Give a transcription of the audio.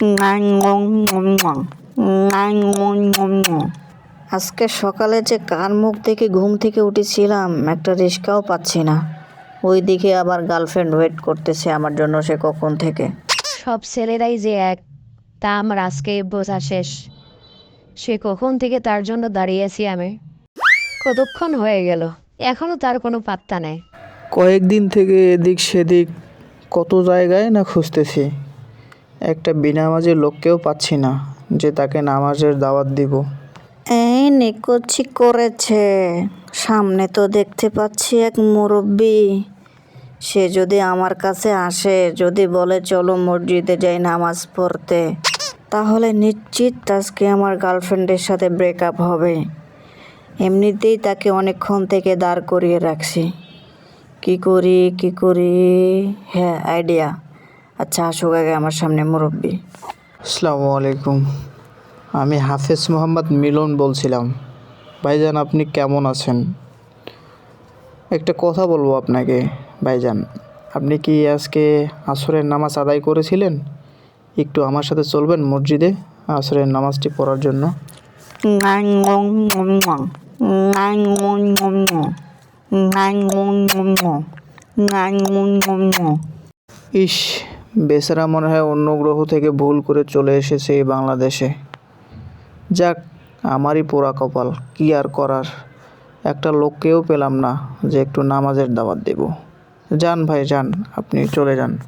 আজকে সকালে যে কার মুখ থেকে ঘুম থেকে উঠেছিলাম একটা রিস্কাও পাচ্ছি না। ওই দিকে আবার গার্লফ্রেন্ড ওয়েট করতেছে আমার জন্য সে কখন থেকে। সব ছেলেরাই যে এক তা আমার আজকে বোঝা শেষ। সে কখন থেকে তার জন্য দাঁড়িয়েছি আমি? কতক্ষণ হয়ে গেল? এখনও তার কোনো পাত্তা নেই। কয়েকদিন থেকে এদিক সেদিক কত জায়গায় না খুঁজতেছি। একটা বিনামাজের লোককেও পাচ্ছি না যে তাকে নামাজের দাওয়াত দিব। এই নিকুচি করেছে। সামনে তো দেখতে পাচ্ছি এক মুরব্বী। সে যদি আমার কাছে আসে, যদি বলে, চলো মসজিদে যাই নামাজ পড়তে, তাহলে নিশ্চিত আজকে আমার গার্লফ্রেন্ডের সাথে ব্রেকআপ হবে। এমনিতেই তাকে অনেকক্ষণ থেকে দাঁড় করিয়ে রাখছি। কি করি কি করি? হ্যাঁ আইডিয়া আচ্ছা আসুক আগে আমার সামনে মুরব্বী আসসালামু আলাইকুম আমি হাফেজ মোহাম্মদ মিলন বলছিলাম ভাইজান আপনি কেমন আছেন একটা কথা বলব আপনাকে ভাইজান আপনি কি আজকে আসরের নামাজ আদায় করেছিলেন একটু আমার সাথে চলবেন মসজিদে আসরের নামাজটি পড়ার জন্য ইস বেচারা মনে হয় অন্য গ্রহ থেকে ভুল করে চলে এসেছে এই বাংলাদেশে। যাক, আমারই পোড়া কপাল, কি আর করার? একটা লোককেও পেলাম না যে একটু নামাজের দাওয়াত দেব। যান ভাই, যান, আপনি চলে যান।